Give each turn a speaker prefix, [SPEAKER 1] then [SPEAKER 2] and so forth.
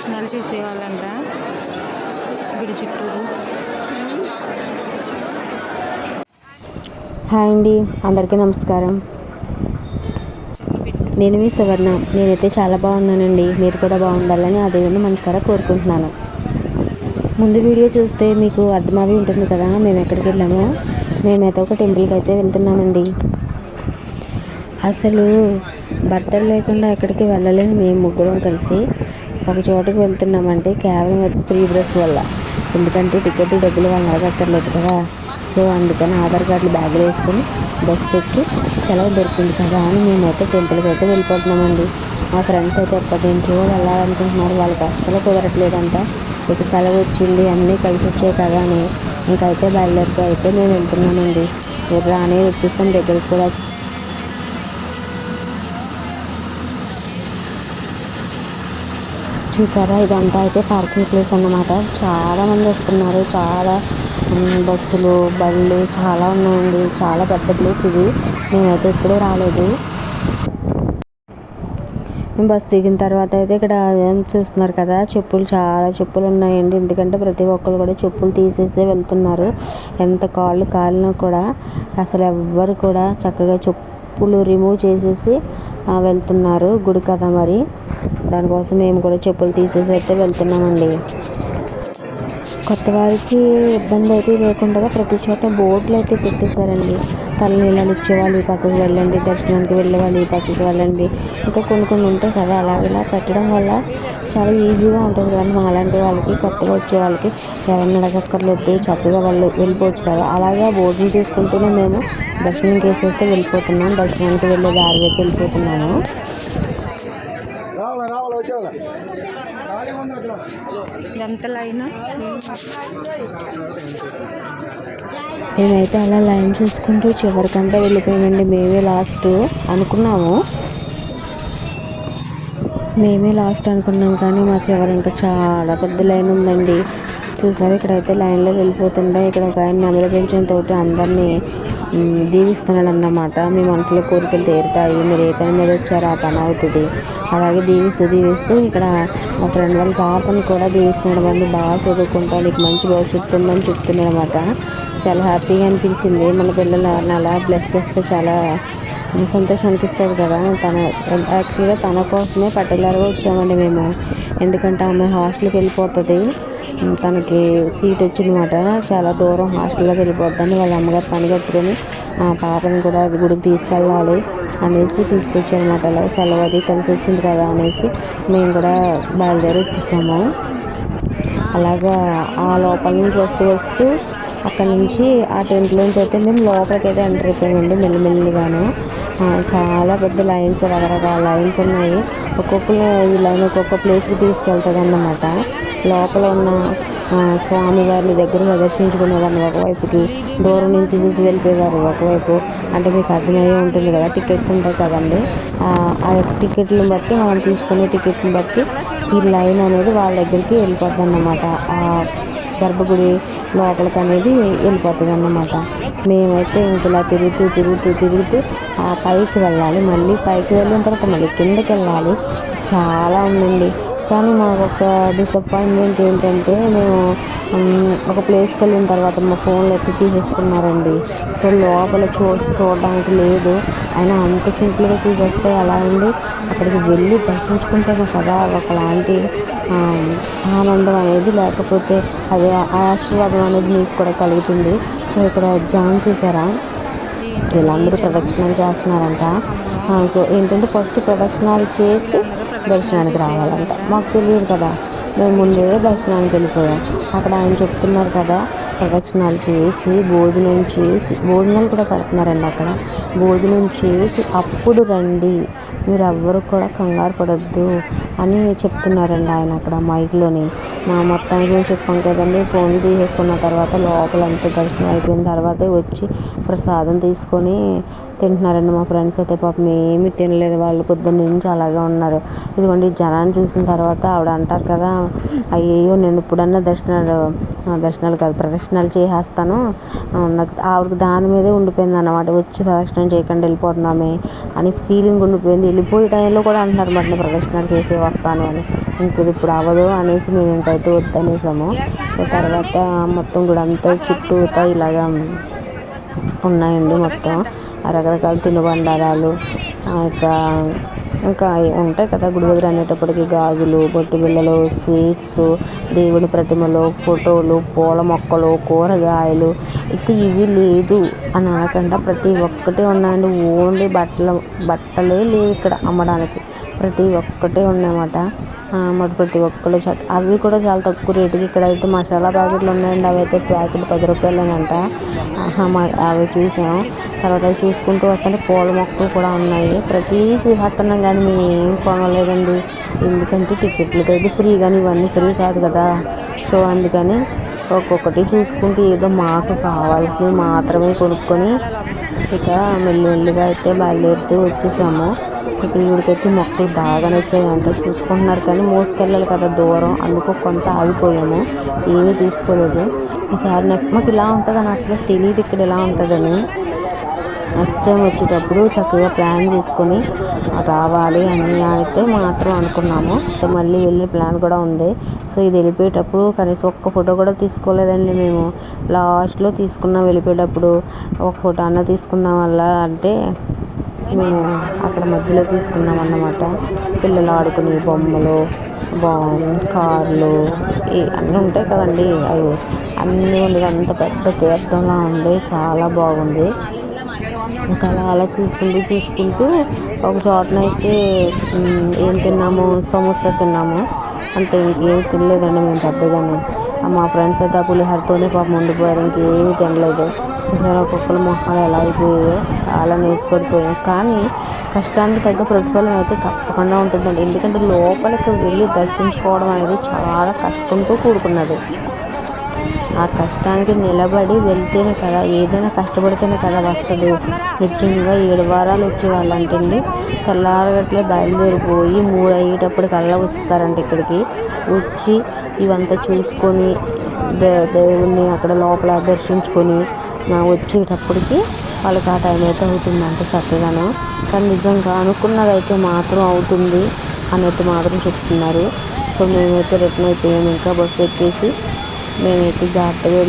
[SPEAKER 1] దక్షిణాలు చేసేవాళ్ళంట. గుడి చుట్టూరు.
[SPEAKER 2] హాయ్ అండి అందరికీ నమస్కారం. నేను మీ సువర్ణ. నేనైతే చాలా బాగున్నానండి. మీరు కూడా బాగుండాలని ఆ దేవుని మనసారా కోరుకుంటున్నాను. ముందు వీడియో చూస్తే మీకు అర్థమవి ఉంటుంది కదా మేము ఎక్కడికి వెళ్ళామో? మేమైతే ఒక టెంపుల్కి అయితే వెళ్తున్నామండి. అసలు భర్తలు లేకుండా ఎక్కడికి వెళ్ళలేని మేము ముగ్గురం కలిసి. ఒక చోటుకి వెళ్తున్నామంటే కేవలం అది ఫ్రీ బస్ వల్ల. ఎందుకంటే టికెట్ డబ్బులు వాళ్ళు అడగక్కర్లేదు కదా. సో అందుకని ఆధార్ కార్డులు బ్యాగులు వేసుకొని బస్సు ఎక్కి సెలవు దొరికింది కదా అని మేమైతే టెంపుల్కి అయితే వెళ్ళిపోతున్నామండి. మా ఫ్రెండ్స్ అయితే ఎప్పటి నుంచో వెళ్ళాలనుకుంటున్నారు. వాళ్ళకి అస్సలు కుదరట్లేదంట. ఇక సెలవు వచ్చింది అన్నీ కలిసి వచ్చాయి కదా అని. ఇంకైతే బయలుదేరిపోయి అయితే మేము వెళ్తున్నామండి. రానే వచ్చేసాం దగ్గరికి కూడా చూసారా? ఇదంతా అయితే పార్కింగ్ ప్లేస్ అన్నమాట. చాలా మంది వస్తున్నారు. చాలా బస్సులు బళ్ళు చాలా ఉన్నాయండి. చాలా పెద్ద ప్లేస్ ఇది. నేనైతే ఎప్పుడూ రాలేదు. బస్సు బస్ దిగిన తర్వాత అయితే ఇక్కడ చూస్తున్నారు కదా? చెప్పులు చాలా చెప్పులు ఉన్నాయండి. ఎందుకంటే ప్రతి ఒక్కరు కూడా చెప్పులు తీసేసే వెళ్తున్నారు. ఎంత కాళ్ళు కాలినా కూడా అసలు ఎవ్వరు కూడా చక్కగా చెప్పులు రిమూవ్ చేసేసి వెళ్తున్నారు. గుడి కదా మరి. దానికోసం మేము కూడా చెప్పులు తీసేసి అయితే వెళ్తున్నామండి. కొత్త వారికి ఇబ్బంది అయితే లేకుండా ప్రతి చోట బోర్డులు అయితే పెట్టేశారండి. తలనీళ్ళని ఇచ్చేవాళ్ళు ఈ పక్కకి వెళ్ళండి దర్శనానికి వెళ్ళే వాళ్ళు ఈ పక్కకి వెళ్ళండి. ఇంకా కొన్ని కొన్ని ఉంటాయి కదా అలా ఇలా పెట్టడం వల్ల చాలా ఈజీగా ఉంటుంది కానీ మాలాంటి వాళ్ళకి కొత్తగా వచ్చే వాళ్ళకి ఎవరిని అడగక్కర్లేదు చక్కగా వాళ్ళు వెళ్ళిపోవచ్చు కదా. అలాగే ఆ బోర్డుని తీసుకుంటూనే మేము దర్శనం చేసేస్తే వెళ్ళిపోతున్నాం. దర్శనానికి వెళ్ళే దారి వైపు వెళ్ళిపోతున్నాము.
[SPEAKER 3] రావాలా రావాలా వచ్చేవాళ్ళ
[SPEAKER 1] లైన్
[SPEAKER 2] మేమైతే అలా లైన్ చూసుకుంటూ చివరికంటే వెళ్ళిపోయామండి మేమే లాస్ట్ అనుకున్నాము. మేమే లాస్ట్ అనుకున్నాం కానీ మా చివరి ఇంకా చాలా పెద్ద లైన్ ఉందండి. చూసారు ఇక్కడైతే లైన్లో వెళ్ళిపోతుండే ఇక్కడ ఒక ఆయన నెమలి పెంచిన తోటి అందరినీ దీవిస్తున్నాడు అన్నమాట మీ మనసులో కోరికలు తీరుతాయి. మీరు ఏ పని మీద వచ్చారో ఆ పని అవుతుంది. అలాగే దీవిస్తూ దీవిస్తూ ఇక్కడ మా ఫ్రెండ్ వాళ్ళ పాపని కూడా దీవిస్తున్నాడు. వాళ్ళు బాగా చదువుకుంటాను నీకు మంచి భవిష్యత్తు ఉందని చెప్తున్నాడు అనమాట చాలా హ్యాపీగా అనిపించింది. మన పిల్లలు అలా బ్లెస్ చేస్తే చాలా సంతోషం అనిపిస్తుంది కదా. తన యాక్చువల్గా తన కోసమే పర్టికులర్గా వచ్చామండి మేము. ఎందుకంటే ఆమె హాస్టల్కి వెళ్ళిపోతుంది. తనకి సీట్ వచ్చిందన్నమాట. చాలా దూరం హాస్టల్లోకి వెళ్ళిపోద్దని వాళ్ళ అమ్మగారు పని కట్టుకొని ఆ పాపని కూడా గుడికి తీసుకెళ్ళాలి అనేసి తీసుకొచ్చారన్నమాట. అలా సెలవు అది కలిసి వచ్చింది కదా అనేసి మేము కూడా బయలుదేరి వచ్చేసాము. అలాగా ఆ లోపల నుంచి వస్తూ వస్తూ అక్కడ నుంచి ఆ టెంట్లోంచి అయితే మేము లోపలికి అయితే ఎంటర్ అయిపోయామండి మెల్లిమెల్లిగాను. చాలా పెద్ద లైన్స్ రకరకాల లైన్స్ ఉన్నాయి. ఒక్కొక్క ఈ లైన్ ఒక్కొక్క ప్లేస్కి తీసుకెళ్తుంది అన్నమాట లోపల ఉన్న ఆ, స్వామివారిని దగ్గర దర్శించుకునేవారిని ఒకవైపుకి దూరం నుంచి చూసి వెళ్ళిపోయేవారు ఒకవైపు. అంటే మీకు అర్థమయ్యే ఉంటుంది కదా టికెట్స్ ఉంటాయి కదండి. ఆ యొక్క టికెట్లను బట్టి మనం తీసుకునే టికెట్ని బట్టి ఈ లైన్ అనేది వాళ్ళ దగ్గరికి వెళ్ళిపోద్ది అన్నమాట ఆ గర్భగుడి లోపలికి అనేది వెళ్ళిపోతుంది అన్నమాట మేమైతే ఇంక ఇలా తిరుగుతూ తిరుగుతూ తిరుగుతూ ఆ పైకి వెళ్ళాలి. మళ్ళీ పైకి వెళ్ళిన తర్వాత మళ్ళీ కిందకి వెళ్ళాలి. చాలా ఉందండి. కానీ మాకు ఒక డిసప్పాయింట్మెంట్ ఏంటంటే మేము ఒక ప్లేస్కి వెళ్ళిన తర్వాత మా ఫోన్లో ఎత్తి తీసేసుకున్నారండి. సో లోపల చూ చూడడానికి లేదు. అయినా అంత సింపుల్గా చూసేస్తే ఎలా అండి? అక్కడికి వెళ్ళి దర్శించుకుంటాము కదా ఒకలాంటి ఆనందం అనేది లేకపోతే అదే ఆశీర్వాదం అనేది మీకు కూడా కలుగుతుంది. సో ఇక్కడ జాయిన్ చూసారా? వీళ్ళందరూ ప్రదక్షిణాలు చేస్తున్నారంట. సో ఏంటంటే ఫస్ట్ ప్రదక్షిణాలు చేసి దర్శనానికి రావాలంట. మాకు తెలియదు కదా. మేము ముందే దర్శనానికి వెళ్ళిపోయాం. అక్కడ ఆయన చెప్తున్నారు కదా ప్రదక్షిణాలు చేసి భోజనం చేసి భోజనాలు కూడా పెడుతున్నారండి అక్కడ. భోజనం చేసి అప్పుడు రండి. మీరు ఎవ్వరు కూడా కంగారు పడొద్దు. అని చెప్తున్నారండి ఆయన అక్కడ మైక్లోని. మా మొత్తానికి మేము చెప్పాం కదండి ఫోన్ తీసేసుకున్న తర్వాత లోపలంతా దర్శనం అయిపోయిన తర్వాతే వచ్చి ప్రసాదం తీసుకొని తింటున్నారండి మా ఫ్రెండ్స్ అయితే. పాపం ఏమీ తినలేదు వాళ్ళు పొద్దున్న నుంచి అలాగే ఉన్నారు. ఇదిగోండి జనాన్ని చూసిన తర్వాత ఆవిడ అంటారు కదా అయ్యో నేను ఇప్పుడన్నా దర్శనాలు దర్శనాలు కాదు ప్రదక్షిణాలు చేసేస్తాను. నాకు ఆవిడకి దాని మీదే ఉండిపోయింది అన్నమాట. వచ్చి ప్రదక్షిణం చేయకుండా వెళ్ళిపోతున్నామే అని ఫీలింగ్ ఉండిపోయింది. వెళ్ళిపోయే టైంలో కూడా అంటున్నారు మరి ప్రదక్షిణాలు చేసేవా? వస్తాను అని. ఇంక ఇప్పుడు అవ్వదు అనేసి మేము ఇంకైతే వద్దనేసాము. సో తర్వాత మొత్తం కూడా అంతా చుట్టూతా ఇలాగా ఉన్నాయండి మొత్తం. రకరకాల తినుబండారాలు ఇంకా ఇంకా ఉంటాయి కదా గుడి దగ్గర అనేటప్పటికి గాజులు బొట్టు బిళ్ళలు స్వీట్స్ దేవుడి ప్రతిమలు ఫోటోలు పూల మొక్కలు కూరగాయలు. ఇక ఇవి లేదు అని అనకుండా ప్రతి ఒక్కటి ఉన్నాయండి. ఓన్లీ బట్టలు బట్టలే లేవు ఇక్కడ అమ్మడానికి. ప్రతి ఒక్కటే ఉన్నాయన్నమాట. మరి ప్రతి ఒక్కరు చ- అవి కూడా చాలా తక్కువ రేటుకి ఇక్కడ అయితే మసాలా ప్యాకెట్లు ఉన్నాయండి. అవి అయితే ప్యాకెట్ పది రూపాయలేనంట. అవి చూసాం. తర్వాత చూసుకుంటూ వస్తుంటే పూల మొక్కలు కూడా ఉన్నాయి. ప్రతి చూసేస్తున్నాం కానీ మేము ఏం కొనలేదండి. ఎందుకంటే టికెట్లకి అయితే ఫ్రీ కానీ ఇవన్నీ ఫ్రీ కాదు కదా. సో అందుకని ఒక్కొక్కటి చూసుకుంటూ ఏదో మాకు కావాల్సినవి మాత్రమే కొనుక్కొని ఇక మెల్లిమెల్లిగా అయితే బయలుదేరుతూ వచ్చేసాము. ఇక ఈవిడికైతే మొక్కలు బాగా నచ్చాయంట చూసుకుంటున్నారు కానీ మోసుకెళ్ళాలి కదా దూరం. అందుకు కొంత ఆగిపోయాము. ఏమీ తీసుకోలేదు. ఈసారి నెక్స్ట్ మాకు ఇలా ఉంటుందని అసలు తెలియదు ఇక్కడ ఇలా ఉంటుందని. నెక్స్ట్ టైం వచ్చేటప్పుడు చక్కగా ప్లాన్ చేసుకొని రావాలి అని అయితే మాత్రం అనుకున్నాము. సో మళ్ళీ వెళ్ళే ప్లాన్ కూడా ఉంది. సో ఇది వెళ్ళిపోయేటప్పుడు కనీసం ఒక్క ఫోటో కూడా తీసుకోలేదండి మేము. లాస్ట్లో తీసుకున్నాం వెళ్ళిపోయేటప్పుడు. ఒక ఫోటో అన్న తీసుకున్నాం వల్ల అంటే మేము అక్కడ మధ్యలో తీసుకున్నాం అన్నమాట. పిల్లలు ఆడుకునే బొమ్మలు బా కార్లు ఈ అన్నీ ఉంటాయి కదండి. అవి అన్నీ ఉంది అంత పెద్ద తీర్థంలా ఉంది. చాలా బాగుంది. ఇంకా అలా అలా చూసుకుంటూ చూసుకుంటూ ఒక చోటనైతే ఏం తిన్నాము? సమోసా తిన్నాము. అంతే ఏం తినలేదండి మేము పెద్దగానే. మా ఫ్రెండ్స్ అయితే ఆ పులిహోరతోనే పాపం ఉండిపోయారు. ఇంకేమీ తినలేదు. చూసారా కుక్కల మొహాలు ఎలా అయిపోయాయో. చాలా నేసిపడిపోయాం కానీ కష్టానికి తగ్గ ప్రతిఫలం అయితే తప్పకుండా ఉంటుందండి. ఎందుకంటే లోపలికి వెళ్ళి దర్శించుకోవడం అనేది చాలా కష్టంతో కూడుకున్నది. ఆ కష్టానికి నిలబడి వెళ్తేనే కదా ఏదైనా కష్టపడితేనే కదా వస్తుంది. నిత్యంగా ఏడు వారాలు వచ్చే వాళ్ళంటండి తెల్లారగట్లే బయలుదేరిపోయి మూడు అయ్యేటప్పుడు కల్లా వస్తారంట ఇక్కడికి. వచ్చి ఇవంతా చూసుకొని దే- దేవుణ్ణి అక్కడ లోపల దర్శించుకొని నా వచ్చేటప్పటికి వాళ్ళకి ఆ టైం అయితే అవుతుంది అంటే చక్కగాను కానీ నిజంగా అనుకున్నదైతే మాత్రం అవుతుంది అన్నట్టు మాత్రం చెప్తున్నారు. సో మేమైతే రిటర్న్ అయిపోయాము ఇంకా బస్సు ఎక్కేసి మేమైతే జాగ్రత్తగా